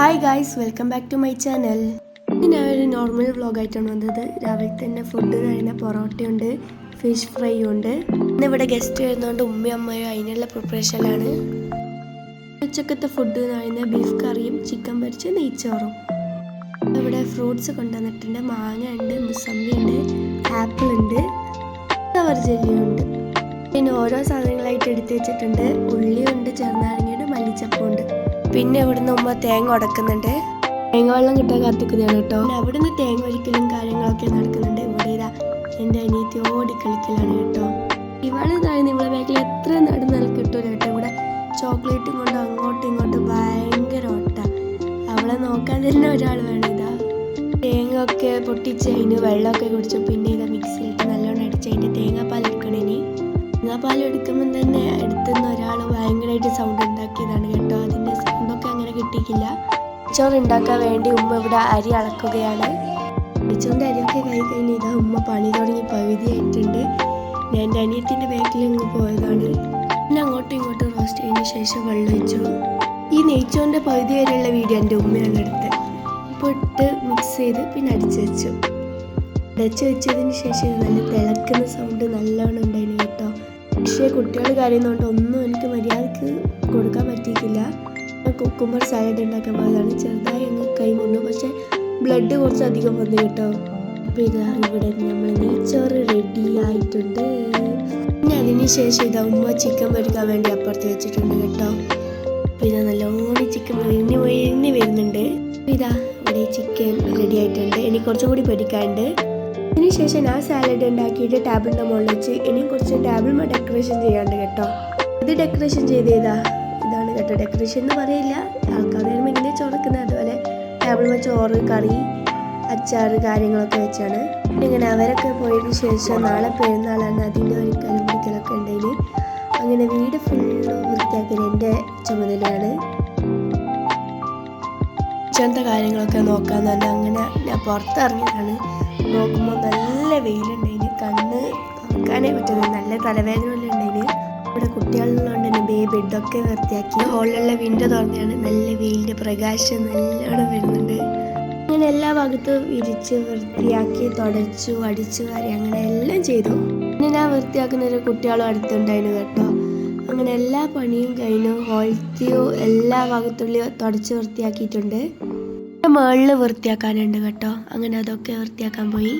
Hi guys welcome back to my channel ഞാൻ ഒരു normal വ്ളോഗായിട്ടാണ് വന്നത്. രാവിലെ തന്നെ ഫുഡ് കഴിഞ്ഞ പൊറോട്ടയുണ്ട് ഫിഷ് ഫ്രൈ ഉണ്ട്. ഇന്ന് ഇവിടെ ഗസ്റ്റ് വരുന്നതുകൊണ്ട് ഉമ്മയും അമ്മയും അതിനുള്ള പ്രിപ്പറേഷനിലാണ് ഉച്ചക്കത്തെ ഫുഡ് എന്ന് പറയുന്നത് ബീഫ് കറിയും ചിക്കൻ പൊരിച്ച് നെയ്ച്ചോറും. ഇവിടെ ഫ്രൂട്ട്സ് കൊണ്ടുവന്നിട്ടുണ്ട്. മാങ്ങ ഉണ്ട് മുസമ്പി ഉണ്ട് ആപ്പിൾ ഉണ്ട് കവർ ജെല്ലിയുണ്ട് പിന്നെ ഓരോ സാധനങ്ങളായിട്ട് എടുത്തു വെച്ചിട്ടുണ്ട്. ഉള്ളിയുണ്ട് ചെറുനാരങ്ങയുണ്ട് മല്ലിച്ചപ്പുണ്ട് പിന്നെ ഇവിടുന്ന് ഉമ്മ തേങ്ങ ഉടക്കുന്നുണ്ട്. തേങ്ങ വെള്ളം കിട്ടാൻ കാത്തിക്കുന്നതാണ് കേട്ടോ. പിന്നെ അവിടുന്ന് തേങ്ങ ഒരിക്കലും കാര്യങ്ങളൊക്കെ നടക്കുന്നുണ്ട്. ഇവിടെ ഇതാ എന്റെ അനിയത്തി ഓടി കളിക്കലാണ് കേട്ടോ. ഇവൾ താഴെ നിങ്ങളെ ബാക്കിൽ എത്ര നടന്നാൽ കിട്ടൂല കേട്ടോ. ഇവിടെ ചോക്ലേറ്റും കൊണ്ട് അങ്ങോട്ടും ഇങ്ങോട്ടും ഭയങ്കര ഓട്ട. അവളെ നോക്കാൻ തന്നെ ഒരാൾ വേണം ഇതാ. തേങ്ങ ഒക്കെ പൊട്ടിച്ച് അതിന് വെള്ളമൊക്കെ കുടിച്ചു. പിന്നെ ഇതാ മിക്സിയിലിട്ട് നല്ലോണം അടിച്ച് അതിന്റെ തേങ്ങാപ്പാൽ ഇനി പാൽ എടുക്കുമ്പം തന്നെ അടുത്തുനിന്ന് ഒരാൾ ഭയങ്കരമായിട്ട് സൗണ്ട് ഉണ്ടാക്കിയതാണ് കേട്ടോ. അതിന്റെ സൗണ്ടൊക്കെ അങ്ങനെ കിട്ടിയിട്ടില്ല. ചോറ് ഉണ്ടാക്കാൻ വേണ്ടി ഉമ്മ ഇവിടെ അരി അളക്കുകയാണ്. അടിച്ചോണ്ട് അരിയൊക്കെ കൈ കഴിഞ്ഞ് ഇതാ ഉമ്മ പണി തുടങ്ങി പകുതിയായിട്ടുണ്ട് ഞാൻ എന്റെ അനിയത്തിന്റെ ബാക്കിൽ അങ്ങ് പോയതാണ്. പിന്നെ അങ്ങോട്ടും ഇങ്ങോട്ടും റോസ്റ്റ് ചെയ്തതിന് ശേഷം വെള്ളം ഒഴിച്ചു. ഈ നെയ്ച്ചോറിന്റെ പകുതി വരെയുള്ള വീഡിയോ എന്റെ ഉമ്മയാണ് എടുത്തത്. ഇപ്പോൾ ഇട്ട് മിക്സ് ചെയ്ത് പിന്നെ അടിച്ചു വെച്ചു. അടച്ചു വെച്ചതിന് ശേഷം നല്ല തിളക്കുന്ന സൗണ്ട് നല്ലോണം പക്ഷേ കുട്ടികൾ കരയുന്നതുകൊണ്ട് ഒന്നും എനിക്ക് മര്യാദയ്ക്ക് കൊടുക്കാൻ പറ്റിയിട്ടില്ല. കുക്കുമ്പർ സാലഡ് ഉണ്ടാക്കാൻ പോയതാണ്. ചെറുതായി അങ്ങ് കൈ മുന്നു പക്ഷേ ബ്ലഡ് കുറച്ച് അധികം വന്നു കേട്ടോ. അപ്പോൾ ഇതാ ഇവിടെ നമ്മൾ നെയ്ച്ചോറ് റെഡി ആയിട്ടുണ്ട്. പിന്നെ അതിന് ശേഷം ഇതാ ഉമ്മ ചിക്കൻ പൊരിക്കാൻ വേണ്ടി അപ്പുറത്ത് വെച്ചിട്ടുണ്ട് കേട്ടോ. പിന്നെ നല്ലോണം ചിക്കൻ പൊരിഞ്ഞ് പൊരിഞ്ഞ് വരുന്നുണ്ട്. ഇതാ ഇവിടെ ചിക്കൻ റെഡി ആയിട്ടുണ്ട്. ഇനി കുറച്ചും കൂടി പൊരിക്കാനുണ്ട്. അതിനുശേഷം ആ സാലഡ് ഉണ്ടാക്കിയിട്ട് ടേബിളിന്റെ മുകളിൽ വെച്ച് ഇനിയും കുറച്ച് ടേബിൾ ഡെക്കറേഷൻ ചെയ്യാണ്ട് കേട്ടോ. ഇത് ഡെക്കറേഷൻ ചെയ്ത് ചെയ്താ ഇതാണ് കേട്ടോ ഡെക്കറേഷൻ എന്ന് പറയില്ല. ആൾക്കാർ വരുമ്പോൾ ഇങ്ങനെ ചോറക്കുന്നത് അതുപോലെ ടേബിൾ ചോറ് കറി അച്ചാർ കാര്യങ്ങളൊക്കെ വെച്ചാണ്. ഇങ്ങനെ അവരൊക്കെ പോയതിന് ശേഷം നാളെ പെരുന്നാളാണ്. അതിന്റെ ഒരുക്കലും പിടിക്കലൊക്കെ ഉണ്ടെങ്കിൽ അങ്ങനെ വീട് ഫുള്ള് വൃത്തിയാക്കൽ എന്റെ ചുമതലയാണ്. ഇച്ചത്തെ കാര്യങ്ങളൊക്കെ നോക്കാൻ അങ്ങനെ ഞാൻ പുറത്തിറങ്ങിയതാണ്. വെയിലുണ്ടായിന് കണ്ണ് കാണാനേ പറ്റുന്നത് നല്ല തലവേദന ഉണ്ടായിന് ഇവിടെ കുട്ടികളുള്ളതുകൊണ്ട് തന്നെ ബേ ബെഡൊക്കെ വൃത്തിയാക്കി ഹോളിലുള്ള വിൻഡോ തുറന്നാണ് നല്ല വെയിലിന്റെ പ്രകാശം നല്ലോണം വരുന്നുണ്ട്. അങ്ങനെ എല്ലാ ഭാഗത്തും വിരിച്ച് വൃത്തിയാക്കി തുടച്ചു അടിച്ചു വാരി അങ്ങനെ എല്ലാം ചെയ്തു. പിന്നെ ഞാൻ വൃത്തിയാക്കുന്ന ഒരു കുട്ടികളും അടുത്തുണ്ടായിരുന്നു കേട്ടോ. അങ്ങനെ എല്ലാ പണിയും കഴിഞ്ഞു. ഹോൾത്തിയോ എല്ലാ ഭാഗത്തുള്ളിയോ തുടച്ച് വൃത്തിയാക്കിയിട്ടുണ്ട്. മുകളിൽ വൃത്തിയാക്കാനുണ്ട് കേട്ടോ. അങ്ങനെ അതൊക്കെ വൃത്തിയാക്കാൻ പോയി.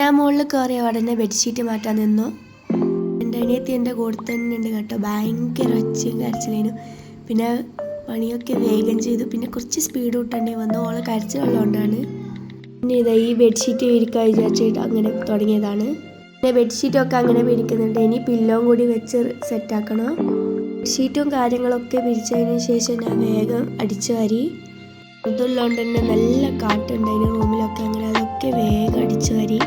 ഞാൻ മുകളിൽ കയറിയ ഉടനെ ബെഡ്ഷീറ്റ് മാറ്റാൻ നിന്നു. എന്റെ അനിയത്തി എന്റെ കൂടെ തന്നെ ഉണ്ട് കേട്ടോ. ഭയങ്കര ഒച്ചയും കരച്ചിലേനു. പിന്നെ പണിയൊക്കെ വേഗം ചെയ്തു. പിന്നെ കുറച്ച് സ്പീഡ് കൂട്ടേണ്ടി വന്നു. ഓളെ കരച്ചിലുള്ളതുകൊണ്ടാണ്. പിന്നെ ഇതാ ഈ ബെഡ്ഷീറ്റ് വിരിക്കാൻ വിചാരിച്ചിട്ട് അങ്ങനെ തുടങ്ങിയതാണ്. പിന്നെ ബെഡ്ഷീറ്റൊക്കെ അങ്ങനെ വിരിക്കുന്നുണ്ട്. ഇനി പില്ലോം കൂടി വെച്ച് സെറ്റാക്കണം ബെഡ്ഷീറ്റും കാര്യങ്ങളൊക്കെ വിരിച്ചതിന് ശേഷം ഞാൻ വേഗം അടിച്ചു വരി. ഇതുള്ളതുകൊണ്ട് തന്നെ നല്ല കാറ്റുണ്ടായിരുന്നു റൂമിലൊക്കെ. അങ്ങനെ അതൊക്കെ വേഗം അടിച്ചു വാരി.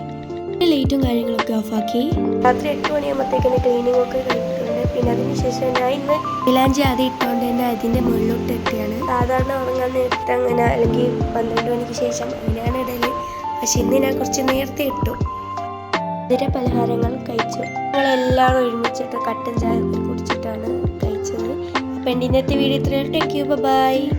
ലൈറ്റും കാര്യങ്ങളൊക്കെ ഓഫാക്കി. രാത്രി എട്ട് മണിയാകുമ്പോഴത്തേക്ക് ക്ലീനിങ് ഒക്കെ കഴിഞ്ഞിട്ടുണ്ട്. പിന്നെ അതിന് ശേഷം ഞാൻ ഇന്ന് ഇലാഞ്ചി ആദ്യം ഇട്ടുകൊണ്ട് തന്നെ അതിന്റെ മുകളിലോട്ട് എത്തിയാണ്. സാധാരണ ഉറങ്ങാൻ നേരത്തെ അങ്ങനെ അല്ലെങ്കിൽ പന്ത്രണ്ട് മണിക്ക് ശേഷം അങ്ങനെയാണ് ഇടൽ. പക്ഷെ ഇന്ന് ഞാൻ കുറച്ച് നേരത്തെ ഇട്ടു. ഇതര പലഹാരങ്ങൾ കഴിച്ചു. ഞങ്ങളെല്ലാവരും ഒരുമിച്ചിട്ട് കട്ടൻ ചായ കുടിച്ചിട്ടാണ് കഴിച്ചത്. അപ്പം എന്റെ ഇന്നത്തെ വീഡിയോ ഇത്രയും. Take you by